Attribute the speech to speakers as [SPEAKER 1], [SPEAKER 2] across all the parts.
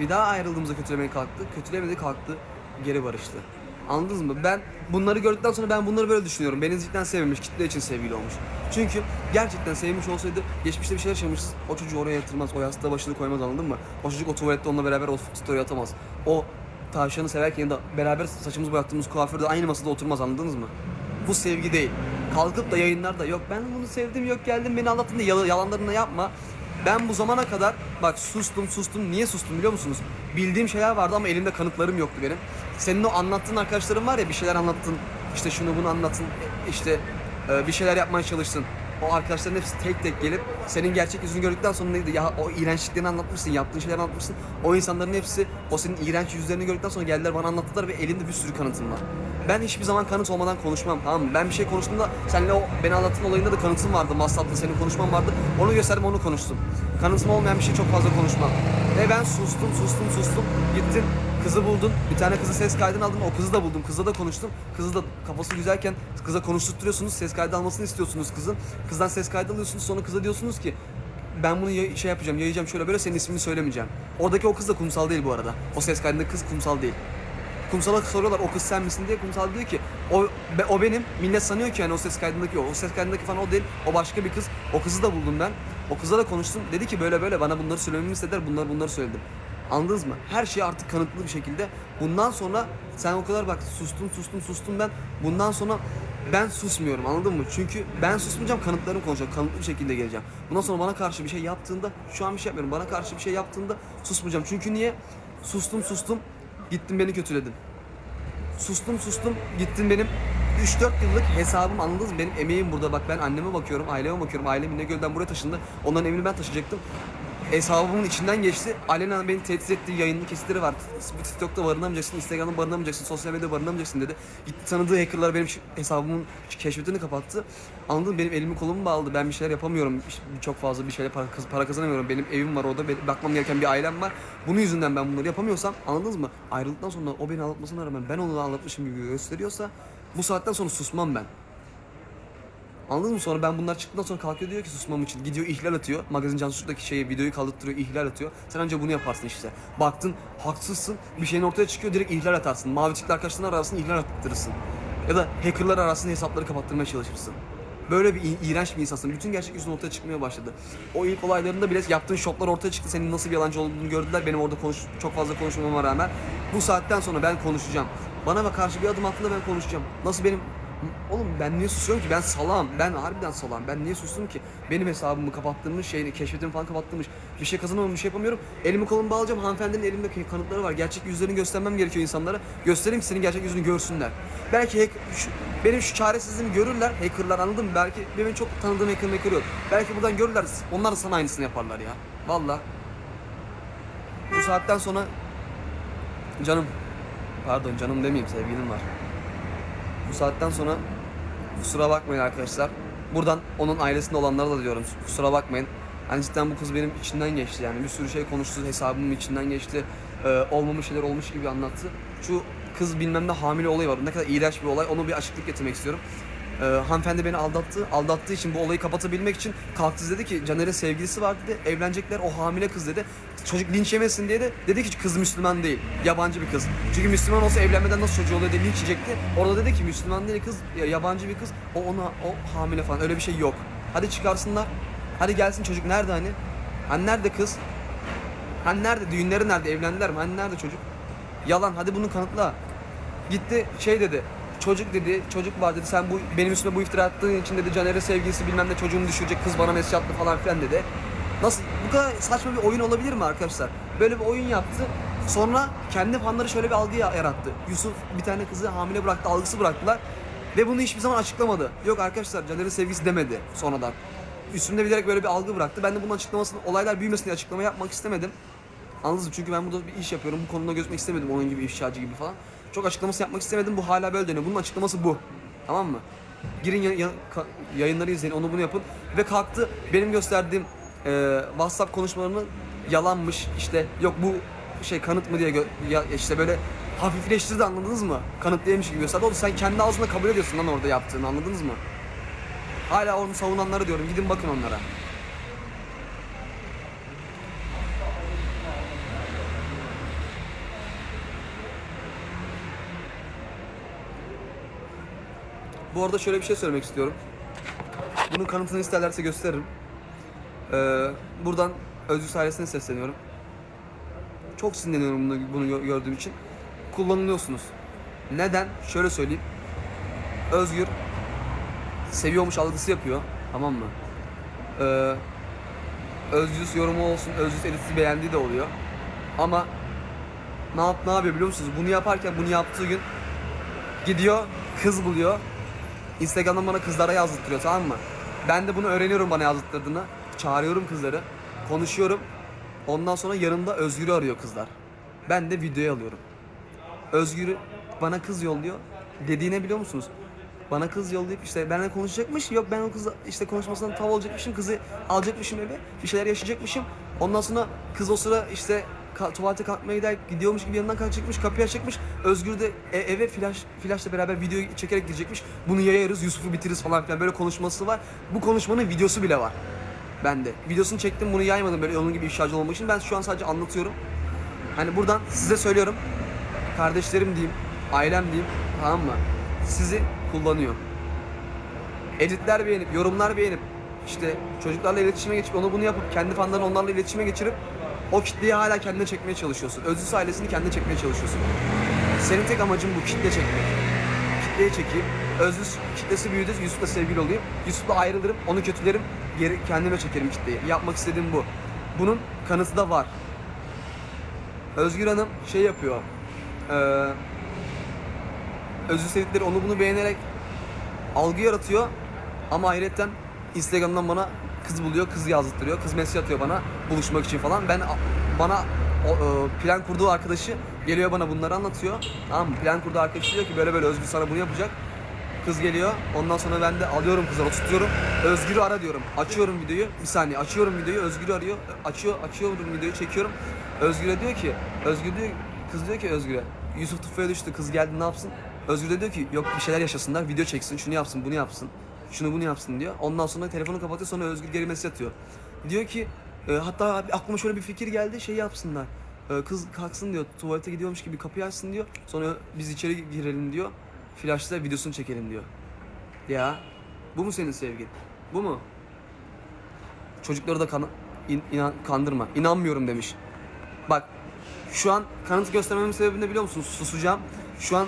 [SPEAKER 1] Bir daha ayrıldığımızda kötülemeye kalktı. Kötülemedi kalktı. Geri barıştı. Anladınız mı? Ben bunları gördükten sonra ben bunları böyle düşünüyorum. Beni cidden sevmemiş, kitle için sevgili olmuş. Çünkü gerçekten sevmiş olsaydı geçmişte bir şeyler yaşamışız. O çocuğu oraya yatırmaz, o yastığa başını koymaz anladın mı? O çocuk o tuvalette onunla beraber o story atamaz. O tavşanı severken ya da beraber saçımızı boyattığımız kuaförde aynı masada oturmaz anladınız mı? Bu sevgi değil. Kalkıp da yayınlarda yok ben bunu sevdim yok geldim beni anlattın diye yal- yalanlarını yapma. Ben bu zamana kadar bak sustum sustum. Niye sustum biliyor musunuz? Bildiğim şeyler vardı ama elimde kanıtlarım yoktu benim. Senin o anlattığın arkadaşların var ya bir şeyler anlattın. işte şunu bunu anlattın. e, işte e, bir şeyler yapmaya çalıştın. O arkadaşların hepsi tek tek gelip senin gerçek yüzünü gördükten sonra neydi? Ya o iğrençliklerini anlatmışsın, yaptığın şeyleri anlatmışsın. O insanların hepsi o senin iğrenç yüzlerini gördükten sonra geldiler bana anlattılar ve elimde bir sürü kanıtım var. Ben hiçbir zaman kanıt olmadan konuşmam tamam mı? Ben bir şey konuştuğumda seninle o beni anlattığın olayında da kanıtım vardı. Masraflı senin konuşman vardı. Onu gösterdim onu konuştum. Kanıtım olmayan bir şey çok fazla konuşmam. Ve ben sustum sustum sustum. Gittin kızı buldun. Bir tane kızı ses kaydını aldın. O kızı da buldum. Kızla da konuştum. Kızı da kafası güzelken kıza konuşturtuyorsunuz. Ses kaydı almasını istiyorsunuz kızın. Kızdan ses kaydı alıyorsunuz. Sonra kıza diyorsunuz ki ben bunu şey yapacağım, yayacağım şöyle böyle senin ismini söylemeyeceğim. Oradaki o kız da kumsal değil bu arada. O ses kaydındaki kız kumsal değil. Kumsal'a soruyorlar o kız sen misin diye kumsal diyor ki o be- o benim millet sanıyor ki yani o ses kaydındaki o. O ses kaydındaki falan o değil. O başka bir kız. O kızı da buldum ben. O kızla da konuştum. Dedi ki böyle böyle bana bunları söylememi istediler. Bunları bunları söyledim. Anladınız mı? Her şey artık kanıtlı bir şekilde. Bundan sonra sen o kadar bak sustum sustum sustum ben. Bundan sonra ben susmuyorum anladın mı? Çünkü ben susmayacağım kanıtlarım konuşacak. Kanıtlı bir şekilde geleceğim. Bundan sonra bana karşı bir şey yaptığında şu an bir şey yapmıyorum. Bana karşı bir şey yaptığında susmayacağım. Çünkü niye? Sustum sustum. Gittin beni kötüledin. Sustum sustum gittin benim 3-4 yıllık hesabım anladınız mı? Benim emeğim burada bak ben anneme bakıyorum, aileme bakıyorum. Ailem İnegöl'den buraya taşındı. Onların evini ben taşıyacaktım. Hesabımın içinden geçti. Alena beni tehdit ettiği yayınlı kesitleri var. TikTok'ta barınamayacaksın, Instagram'da barınamayacaksın, sosyal medyada barınamayacaksın dedi. Gitti tanıdığı hackerlar benim hesabımın keşfetini kapattı. Anladın mı? Benim elimi kolumu bağladı. Ben bir şeyler yapamıyorum. Çok fazla bir şeyler para, para kazanamıyorum. Benim evim var orada. Bakmam gereken bir ailem var. Bunun yüzünden ben bunları yapamıyorsam anladınız mı? Ayrıldıktan sonra o beni anlatmasına rağmen ben onu anlatmışım gibi gösteriyorsa bu saatten sonra susmam ben. Anladın mı? Sonra ben bunlar çıktıktan sonra kalkıyor diyor ki susmam için. Gidiyor ihlal atıyor. Magazin Cansu'daki şeyi videoyu kaldırtıyor, ihlal atıyor. Sen önce bunu yaparsın işte. Baktın haksızsın. Bir şeyin ortaya çıkıyor direkt ihlal atarsın. Mavi tikli arkadaşlarına ararsın ihlal attırırsın. Ya da hackerlar arasında hesapları kapattırmaya çalışırsın. Böyle bir iğrenç bir insansın. Bütün gerçek yüzün ortaya çıkmaya başladı. O ilk olaylarında bile yaptığın şoklar ortaya çıktı. Senin nasıl bir yalancı olduğunu gördüler. Benim orada konuş çok fazla konuşmama rağmen. Bu saatten sonra ben konuşacağım. Bana ve karşı bir adım attığında ben konuşacağım. Nasıl benim Oğlum ben niye susuyorum ki? Ben salam. Ben harbiden salam. Ben niye sustum ki? Benim hesabımı kapattırmış, şeyini, keşfetimi falan kapattırmış. Bir şey kazanamam, bir şey yapamıyorum. Elimi kolumu bağlayacağım. Hanımefendinin elimde kanıtları var. Gerçek yüzlerini göstermem gerekiyor insanlara. Göstereyim ki senin gerçek yüzünü görsünler. Belki hack, şu- benim şu çaresizliğimi görürler. Hackerlar anladın mı? Belki benim çok tanıdığım hacker maker yok. Belki buradan görürler. Onlar da sana aynısını yaparlar ya. Valla. Bu saatten sonra canım pardon canım demeyeyim sevgilim var. Bu saatten sonra kusura bakmayın arkadaşlar. Buradan onun ailesinde olanlara da diyorum kusura bakmayın. Hani cidden bu kız benim içinden geçti yani bir sürü şey konuştu hesabımın içinden geçti. Ee, olmamış şeyler olmuş gibi anlattı. Şu kız bilmem ne hamile olayı var. Ne kadar iğrenç bir olay. Onu bir açıklık getirmek istiyorum. Ee, hanımefendi beni aldattı. Aldattığı için bu olayı kapatabilmek için kalktı dedi ki Caner'in sevgilisi var dedi. Evlenecekler o hamile kız dedi. Çocuk linç yemesin diye de dedi ki kız Müslüman değil. Yabancı bir kız. Çünkü Müslüman olsa evlenmeden nasıl çocuğu oluyor diye linç yiyecekti. Orada dedi ki Müslüman değil kız ya- yabancı bir kız. O ona o hamile falan öyle bir şey yok. Hadi çıkarsınlar. Hadi gelsin çocuk nerede hani? Hani nerede kız? Hani nerede? Düğünleri nerede? Evlendiler mi? Hani nerede çocuk? Yalan. Hadi bunu kanıtla. Gitti şey dedi. Çocuk dedi, çocuk var dedi. Sen bu benim üstüme bu iftira attığın için dedi Caner'e sevgilisi bilmem ne çocuğunu düşürecek kız bana mesaj attı falan filan dedi. Nasıl bu kadar saçma bir oyun olabilir mi arkadaşlar? Böyle bir oyun yaptı. Sonra kendi fanları şöyle bir algı ya- yarattı. Yusuf bir tane kızı hamile bıraktı, algısı bıraktılar. Ve bunu hiçbir zaman açıklamadı. Yok arkadaşlar Caner'in sevgisi demedi sonradan. Üstümde bilerek böyle bir algı bıraktı. Ben de bunun açıklamasını, olaylar büyümesin diye açıklama yapmak istemedim. Anladınız mı? Çünkü ben burada bir iş yapıyorum. Bu konuda gözükmek istemedim onun gibi ifşacı gibi falan. Çok açıklaması yapmak istemedim. Bu hala böyle dönüyor. Bunun açıklaması bu. Tamam mı? Girin ya- ya- yayınları izleyin, onu bunu yapın. Ve kalktı benim gösterdiğim e, WhatsApp konuşmalarını yalanmış. İşte yok bu şey kanıt mı diye ya, işte böyle hafifleştirdi anladınız mı? Kanıt değilmiş gibi gösterdi. Oğlum sen kendi ağzında kabul ediyorsun lan orada yaptığını anladınız mı? Hala onu savunanları diyorum. Gidin bakın onlara. Bu arada şöyle bir şey söylemek istiyorum. Bunun kanıtını isterlerse gösteririm. Ee, buradan Özgür ailesine sesleniyorum. Çok sinirleniyorum bunu, bunu gö- gördüğüm için. Kullanılıyorsunuz. Neden? Şöyle söyleyeyim. Özgür seviyormuş algısı yapıyor. Tamam mı? Ee, Özgür yorumu olsun, Özgür editi beğendiği de oluyor. Ama ne yap ne yapıyor biliyor musunuz? Bunu yaparken bunu yaptığı gün gidiyor kız buluyor. Instagram'dan bana kızlara yazdırtıyor tamam mı? Ben de bunu öğreniyorum bana yazdırdığını. Çağırıyorum kızları. Konuşuyorum. Ondan sonra yanımda Özgür'ü arıyor kızlar. Ben de videoya alıyorum. Özgür'ü bana kız yolluyor. Dediğine biliyor musunuz? Bana kız yollayıp işte benimle konuşacakmış. Yok ben o kızla işte konuşmasından tav olacakmışım. Kızı alacakmışım eve. Bir şeyler yaşayacakmışım. Ondan sonra kız o sıra işte ka- tuvalete kalkmaya gider gidiyormuş gibi yanından kalkacakmış. Kapıyı açacakmış. Özgür de e- eve flash flashla beraber video çekerek girecekmiş. Bunu yayarız. Yusuf'u bitiririz falan filan. Böyle konuşması var. Bu konuşmanın videosu bile var. Ben de. Videosunu çektim bunu yaymadım böyle onun gibi ifşacı olmak için. Ben şu an sadece anlatıyorum. Hani buradan size söylüyorum. Kardeşlerim diyeyim, ailem diyeyim tamam mı? Sizi kullanıyor. Editler beğenip, yorumlar beğenip, işte çocuklarla iletişime geçip onu bunu yapıp kendi fanlarını onlarla iletişime geçirip o kitleyi hala kendine çekmeye çalışıyorsun. Özüs ailesini kendine çekmeye çalışıyorsun. Senin tek amacın bu kitle çekmek. Kitleye çekeyim. Özüs kitlesi büyüdü. Yusuf'la sevgili olayım. Yusuf'la ayrılırım. Onu kötülerim. Geri kendime çekerim kitleyi. Yapmak istediğim bu. Bunun kanıtı da var. Özgür Hanım şey yapıyor. Eee özür sevdikleri onu bunu beğenerek algı yaratıyor. Ama ayrıca Instagram'dan bana kız buluyor, kız yazdırtıyor, kız mesaj atıyor bana buluşmak için falan. Ben bana o, e, plan kurduğu arkadaşı geliyor bana bunları anlatıyor. Tamam? Plan kurduğu arkadaşı diyor ki böyle böyle Özgür sana bunu yapacak. Kız geliyor. Ondan sonra ben de alıyorum kızları tutuyorum. Özgür'ü ara diyorum. Açıyorum videoyu. Bir saniye açıyorum videoyu. Özgür'ü arıyor. Açıyor, açıyorum videoyu çekiyorum. Özgür'e diyor ki, Özgür diyor, kız diyor ki Özgür'e, Yusuf tufaya düştü, kız geldi ne yapsın? Özgür de diyor ki yok bir şeyler yaşasınlar, video çeksin, şunu yapsın, bunu yapsın, şunu bunu yapsın diyor. Ondan sonra telefonu kapatıyor, sonra Özgür geri mesaj atıyor. Diyor ki, e, hatta aklıma şöyle bir fikir geldi, şey yapsınlar. E, kız kalksın diyor, tuvalete gidiyormuş gibi kapıyı açsın diyor. Sonra biz içeri girelim diyor. Flash'ta videosunu çekelim diyor. Ya bu mu senin sevgin? Bu mu? Çocukları da kan- in- inan- kandırma. İnanmıyorum demiş. Bak şu an kanıt göstermemin sebebini de biliyor musun? Susacağım. Şu an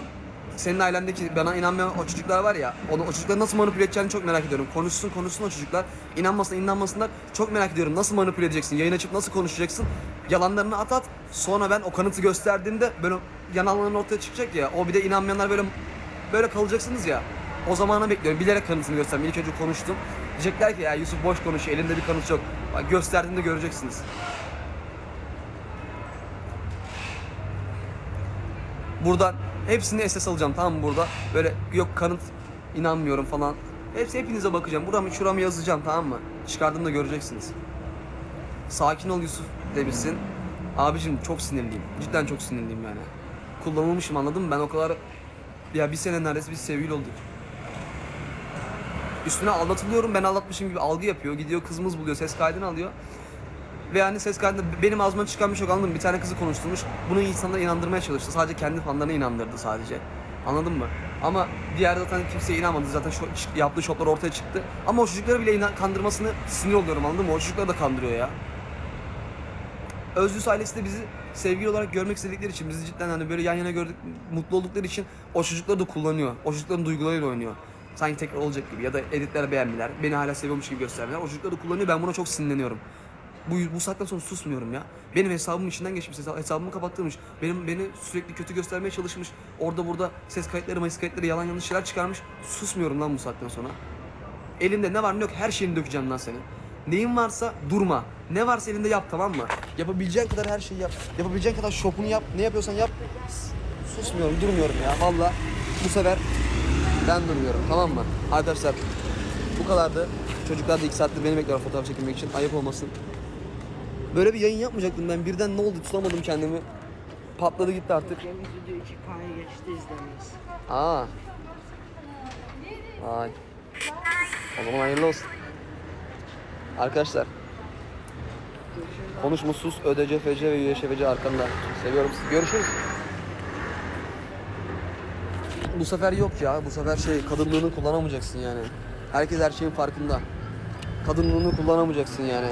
[SPEAKER 1] senin ailendeki bana inanmayan o çocuklar var ya, onu o çocukları nasıl manipüle edeceğini çok merak ediyorum. Konuşsun konuşsun o çocuklar. İnanmasın inanmasınlar. Çok merak ediyorum. Nasıl manipüle edeceksin? Yayın açıp nasıl konuşacaksın? Yalanlarını at at. Sonra ben o kanıtı gösterdiğimde böyle yalanların ortaya çıkacak ya. O bir de inanmayanlar böyle böyle kalacaksınız ya. O zamana bekliyorum. Bilerek kanıtını göstermem. İlk önce konuştum. Diyecekler ki ya Yusuf boş konuşuyor. Elinde bir kanıt yok. Bak gösterdiğinde göreceksiniz. Buradan hepsini esas alacağım tamam mı burada? Böyle yok kanıt inanmıyorum falan. Hepsi hepinize bakacağım. Buramı şuramı yazacağım tamam mı? Çıkardığımda göreceksiniz. Sakin ol Yusuf demişsin. Abicim çok sinirliyim. Cidden çok sinirliyim yani. Kullanılmışım anladın mı? Ben o kadar ya bir sene neredeyse biz sevgili olduk. Üstüne aldatılıyorum ben aldatmışım gibi algı yapıyor. Gidiyor kızımız buluyor ses kaydını alıyor. Ve yani ses kaydında benim ağzımdan çıkan bir şey yok anladın mı? Bir tane kızı konuşturmuş. Bunu insanlara inandırmaya çalıştı. Sadece kendi fanlarına inandırdı sadece. Anladın mı? Ama diğer zaten kimseye inanmadı. Zaten şu, yaptığı şoplar ortaya çıktı. Ama o çocukları bile inan- kandırmasını sinir oluyorum anladın mı? O çocukları da kandırıyor ya. Özgüs ailesi de bizi sevgili olarak görmek istedikleri için, bizi cidden hani böyle yan yana gördük, mutlu oldukları için o çocukları da kullanıyor. O çocukların duygularıyla oynuyor. Sanki tekrar olacak gibi ya da editler beğendiler, beni hala seviyormuş gibi gösterdiler. O çocukları kullanıyor, ben buna çok sinirleniyorum. Bu, bu saatten sonra susmuyorum ya. Benim hesabımın içinden geçmiş, hesa- hesabımı kapattırmış. Benim beni sürekli kötü göstermeye çalışmış. Orada burada ses kayıtları, ses kayıtları yalan yanlış şeyler çıkarmış. Susmuyorum lan bu saatten sonra. Elinde ne var ne yok her şeyini dökeceğim lan senin. Neyin varsa durma. Ne varsa elinde yap tamam mı? Yapabileceğin kadar her şeyi yap. Yapabileceğin kadar şopunu yap. Ne yapıyorsan yap. Susmuyorum, durmuyorum ya. Valla bu sefer ben durmuyorum tamam mı? Arkadaşlar bu kadardı. Çocuklar da 2 saattir beni bekliyor fotoğraf çekilmek için. Ayıp olmasın. Böyle bir yayın yapmayacaktım ben. Birden ne oldu tutamadım kendimi. Patladı gitti artık.
[SPEAKER 2] Cem video 2K'ya geçti izlenmesi.
[SPEAKER 1] Aa. Vay. O zaman hayırlı olsun. Arkadaşlar. Konuş mutsuz ÖDC, FC ve YŞFC arkanda. Seviyorum sizi. Görüşürüz. bu sefer yok ya. Bu sefer şey kadınlığını kullanamayacaksın yani. Herkes her şeyin farkında. Kadınlığını kullanamayacaksın yani.